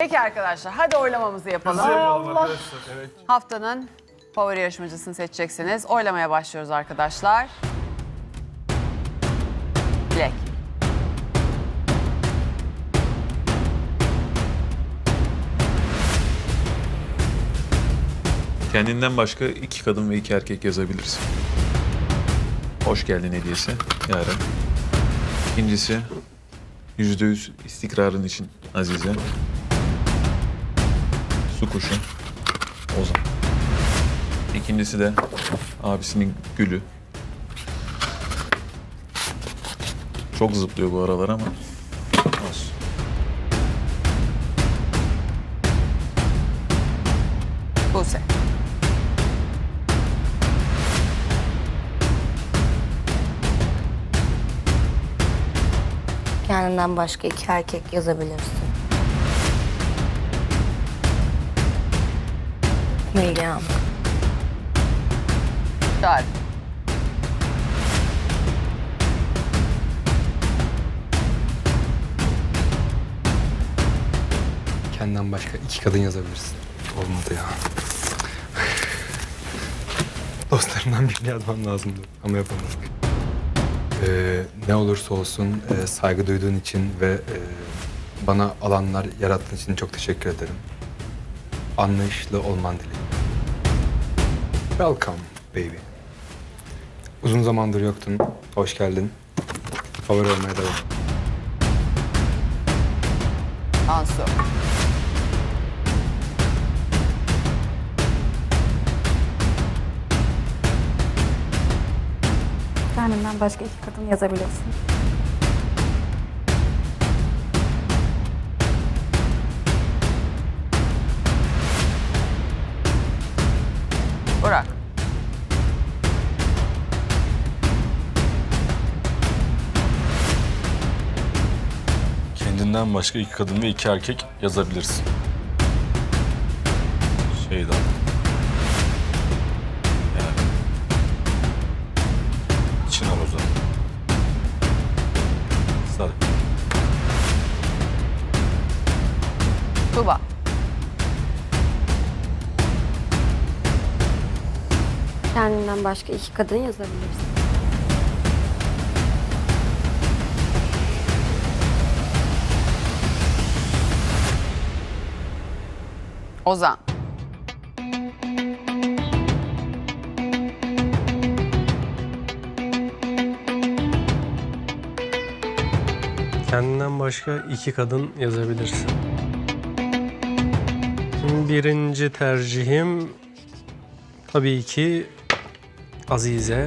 Peki arkadaşlar hadi oylamamızı yapalım. yapalım arkadaşlar. Evet. Haftanın favori yarışmacısını seçeceksiniz. Oylamaya başlıyoruz arkadaşlar. Dilek. Kendinden başka iki kadın ve iki erkek yazabilirsin. Hoş geldin hediyesi Yaren. İkincisi yüzde yüz istikrarın için Azize. Su kuşu Ozan. İkincisi de abisinin gülü. Çok zıplıyor bu aralar ama olsun. Buse. Kendinden başka iki erkek yazabilirsin. Meryem. Çağrı. Kendinden başka iki kadın yazabilirsin. Olmadı ya. Dostlarımdan birini yazmam lazımdı ama yapamadık. Ee, ne olursa olsun e, saygı duyduğun için ve e, bana alanlar yarattığın için çok teşekkür ederim. Anlayışlı olman dileğiyle. Welcome baby. Uzun zamandır yoktun. Hoş geldin. Favori olmaya devam. Ansu. Kendinden başka iki kadın yazabilirsin. Kendinden başka iki kadın ve iki erkek yazabilirsin. Şeyda. Yani. Çınar Ozan. Sarı. Tuba. Kendinden başka iki kadın yazabilirsin. Ozan. Kendinden başka iki kadın yazabilirsin. Şimdi birinci tercihim tabii ki Azize.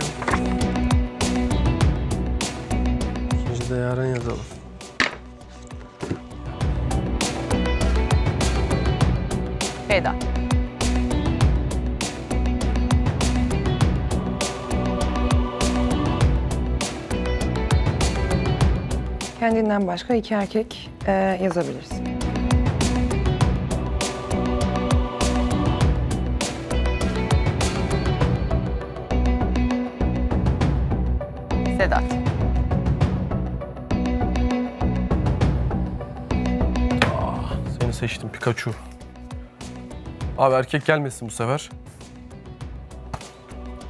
İkinci de yarın yazalım. Feyda. Kendinden başka iki erkek e, yazabilirsin. Sedat. Seni seçtim Pikachu. Abi erkek gelmesin bu sefer.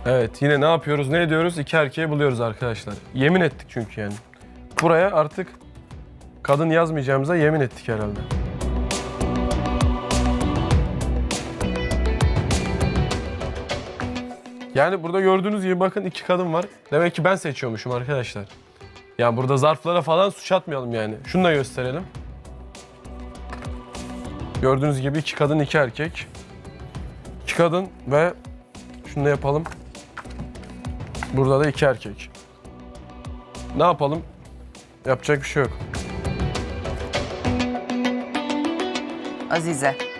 Evet yine ne yapıyoruz ne ediyoruz? İki erkeği buluyoruz arkadaşlar. Yemin ettik çünkü yani. Buraya artık kadın yazmayacağımıza yemin ettik herhalde. Yani burada gördüğünüz gibi bakın iki kadın var. Demek ki ben seçiyormuşum arkadaşlar. Yani burada zarflara falan suç atmayalım yani. Şunu da gösterelim. Gördüğünüz gibi iki kadın, iki erkek. İki kadın ve şunu da yapalım. Burada da iki erkek. Ne yapalım? Yapacak bir şey yok. Azize.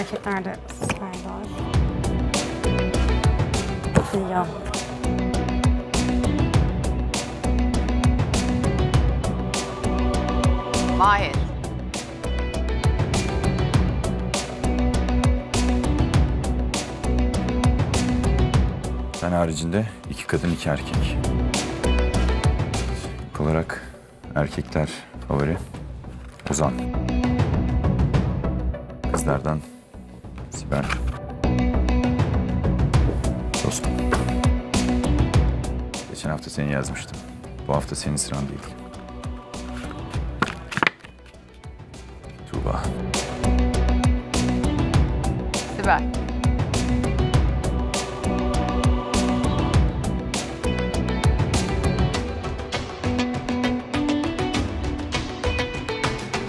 Erkeklerde Serdar. Hülya. Mahir. Ben haricinde iki kadın iki erkek. İlk olarak erkekler favori Ozan. Kızlardan Sibel. Dostum. Geçen hafta seni yazmıştım. Bu hafta senin sıran değil. Tuğba. Sibel.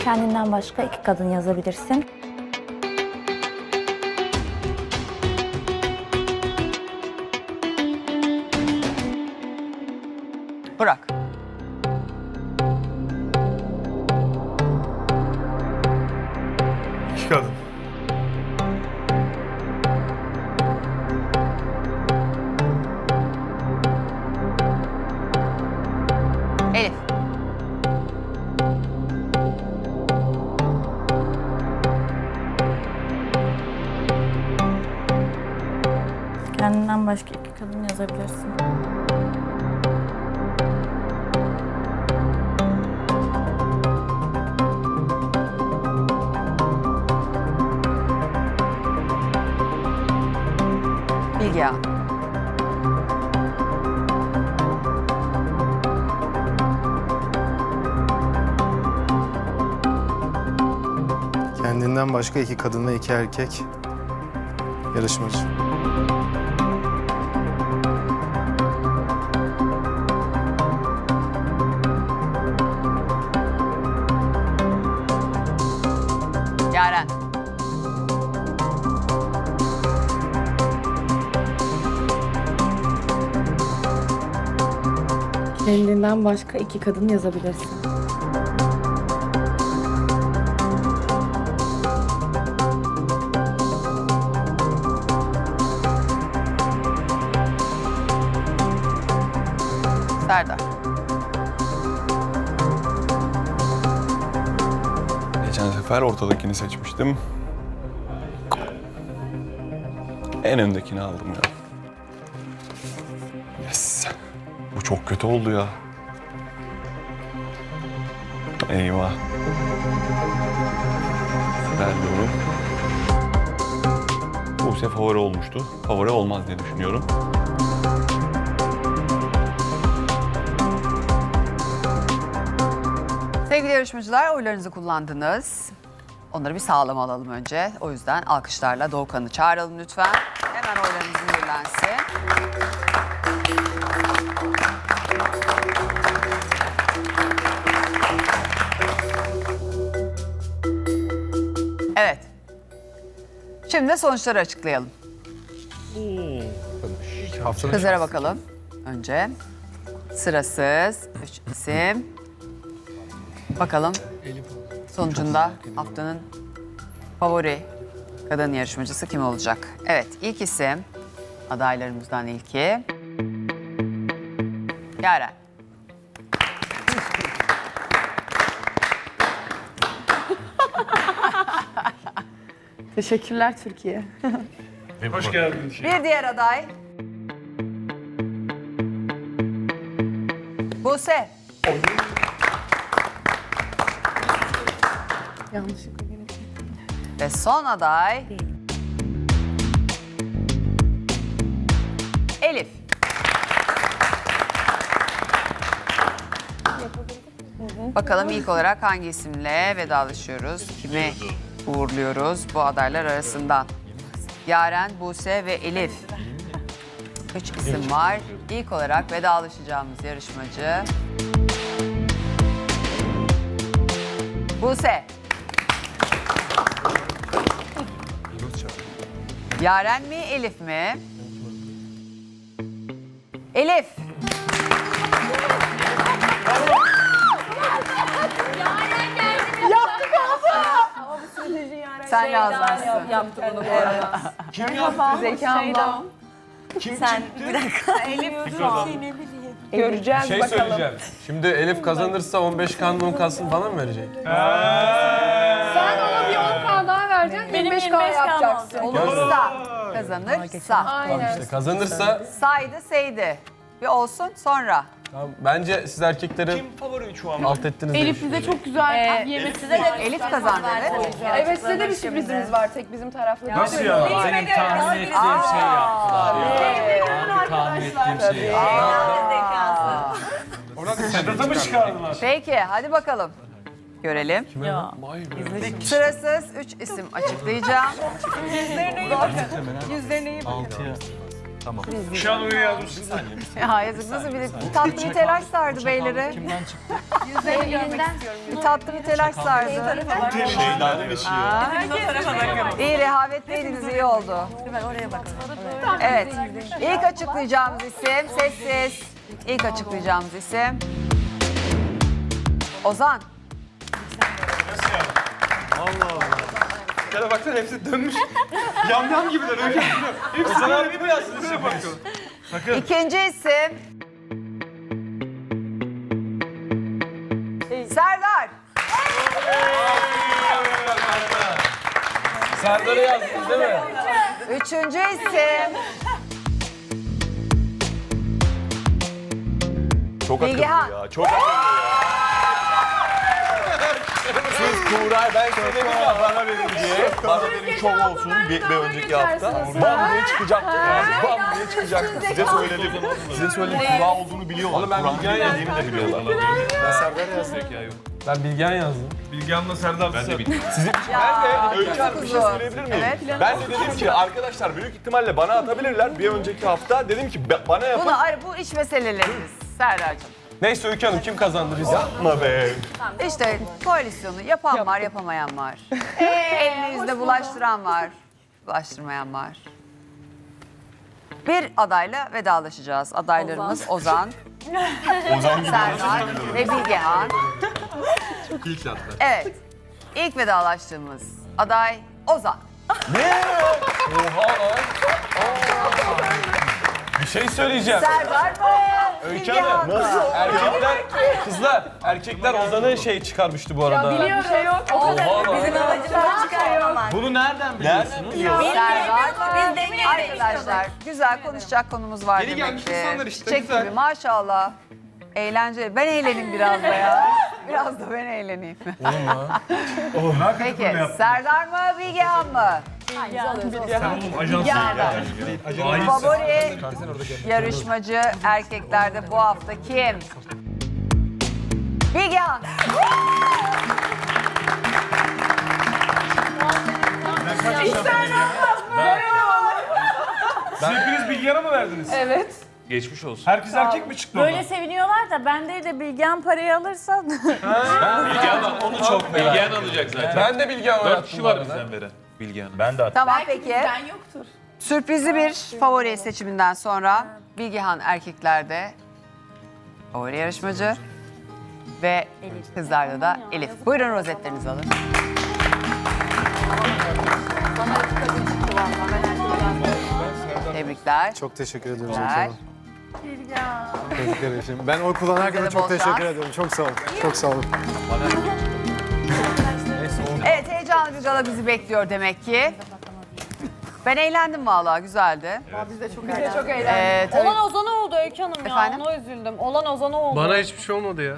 Kendinden başka iki kadın yazabilirsin. Yazabilirsin. Bilgehan. Kendinden başka iki kadın ve iki erkek yarışmacı. Yaren. Kendinden başka iki kadın yazabilirsin. Sefer ortadakini seçmiştim. En öndekini aldım ya. Yes. Bu çok kötü oldu ya. Eyvah. Ver doğru. Buse favori olmuştu. Favori olmaz diye düşünüyorum. Sevgili yarışmacılar oylarınızı kullandınız. Onları bir sağlam alalım önce. O yüzden alkışlarla Doğukan'ı çağıralım lütfen. Hemen oylarınız mühürlensin. Evet. Şimdi de sonuçları açıklayalım. Kızlara bakalım önce. Sırasız. Üç isim. Bakalım sonucunda haftanın favori kadın yarışmacısı kim olacak? Evet ilk isim adaylarımızdan ilki. Yaren. Teşekkürler Türkiye. Bir diğer aday. Buse. Yanlışlıkla Ve son aday. Elif. Bakalım ilk olarak hangi isimle vedalaşıyoruz? Kimi uğurluyoruz bu adaylar arasından? Yaren, Buse ve Elif. Üç isim var. İlk olarak vedalaşacağımız yarışmacı... Buse. Yaren mi, Elif mi? Elif. Sen yazmışsın. yaptı bunu bu arada. Kim yaptı? Zekamla. Sen bir dakika Elif. Seni bileyim. Göreceğiz Şey bakalım. söyleyeceğim. Şimdi Elif kazanırsa 15 kan 10 kalsın falan mı verecek? Sen ona bir 10k daha vereceksin. Benim 25k 25K yapacaksın. Olursa kazanırsa. Aynen. İşte kazanırsa Saydı seydi. Bir olsun sonra. tamam, bence siz erkekleri alt ettiniz diye Elif bize çok güzel yemek Size de Elif kazandı evet. Evet size de bir sürprizimiz var tek bizim tarafta. Nasıl ya? Benim tahmin ettiğim şey yaptılar ya. tahmin ettiğim şey Sedat'a mı çıkardılar? Peki hadi bakalım. Görelim. Ya. Sırasız 3 isim açıklayacağım. Şu an oraya yazmışsın. Ya yazık nasıl bir tatlı bir telaş sardı beyleri. Bir tatlı bir telaş sardı. Şeylerden eşiyor. İyi rehavetliydiniz iyi oldu. Oraya bakalım. Evet. İlk açıklayacağımız isim sessiz. İlk açıklayacağımız isim. Ozan. Ya baksana hepsi dönmüş. yam yam gibiler öyle. Hepsi abi mi yazsın işte bakın. İkinci isim. Serdar. Serdar'ı yazdınız değil mi? Üçüncü isim. Çok Bilgehan. akıllı ya. Çok akıllı ya. Siz Tuğray ben söyledim ya bana verin diye. Bana verin şov olsun bir, bir önceki hafta. Bam diye çıkacaktı. Bam diye çıkacaktı. Size söyledim. Size söyledim. Tuğra olduğunu biliyorlar. Oğlum ben Bilgehan geldiğini de biliyorlar. Ben Bilgehan yazdım. Bilgehan'la Serdar Ben de bildim. Ya, Öykü Hanım bir şey söyleyebilir miyim? Evet. Ben de dedim ki arkadaşlar büyük ihtimalle bana atabilirler. Bir önceki hafta dedim ki "Be- bana yapın. Bunu ayrı bu iç meselelerimiz Serdar'cığım. Neyse Öykü Hanım kim kazandı biz? Yapma be. İşte koalisyonu yapan var, yapamayan var. Elini yüzüne bulaştıran var, bulaştırmayan var. Bir adayla vedalaşacağız. Adaylarımız Ozan, Ozan gibi. Serdar ve Bilgehan. İlk hatta. Evet, ilk vedalaştığımız aday Ozan. Oha lan. Bir şey söyleyeceğim. Serdar mı? Öykü Hanım. mı? Erkekler, kızlar, erkekler Ozan'ı şey çıkarmıştı bu arada. Biliyorum. şey yok. Oha lan. Amacımız çıkarmamak. Bunu nereden biliyorsunuz? Biz demeyelim. Arkadaşlar güzel konuşacak konumuz var Yeni gelmiş demek ki. insanlar işte, Çiçek güzel. gibi maşallah. Eğlenceli. Ben eğleneyim biraz da ya. Biraz da ben eğleneyim. Peki Serdar mı Bilgehan mı? Bilgehan. Favori yarışmacı erkeklerde bu hafta kim? Bilgehan. Siz hepiniz Bilgehan'a mı verdiniz? Evet. Geçmiş olsun. Herkes erkek mi çıktı Böyle seviniyorlar da ben de de Bilgehan parayı alırsa Bilgehan onu çok merak Bilgehan alacak zaten. Ben de Bilgehan'a Dört kişi var bizden veren. Bilgehan'ı. Ben de Tamam peki. Ben yoktur. Sürprizli bir favori seçiminden sonra Bilgehan erkeklerde favori yarışmacı ve kızlarda da Elif. Buyurun rozetlerinizi alın. Tebrikler. Çok teşekkür ediyorum. Tebrikler. Teşekkür ederim. Ben oy kullanan herkese Size de bol çok teşekkür ediyorum. Çok sağ olun. Çok sağ olun. Bir gala bizi bekliyor demek ki. Ben eğlendim vallahi güzeldi. Biz de çok eğlendik. Ee, tabii Olan Ozan'a oldu Öykü Hanım ya. Efendim? Ona üzüldüm. Olan Ozan'a oldu. Bana hiçbir şey olmadı ya.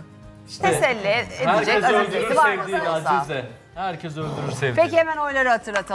teselli edecek aziziyeti var. nasıl olsa. Herkes öldürür sevdiğini. Peki hemen oyları hatırlatalım.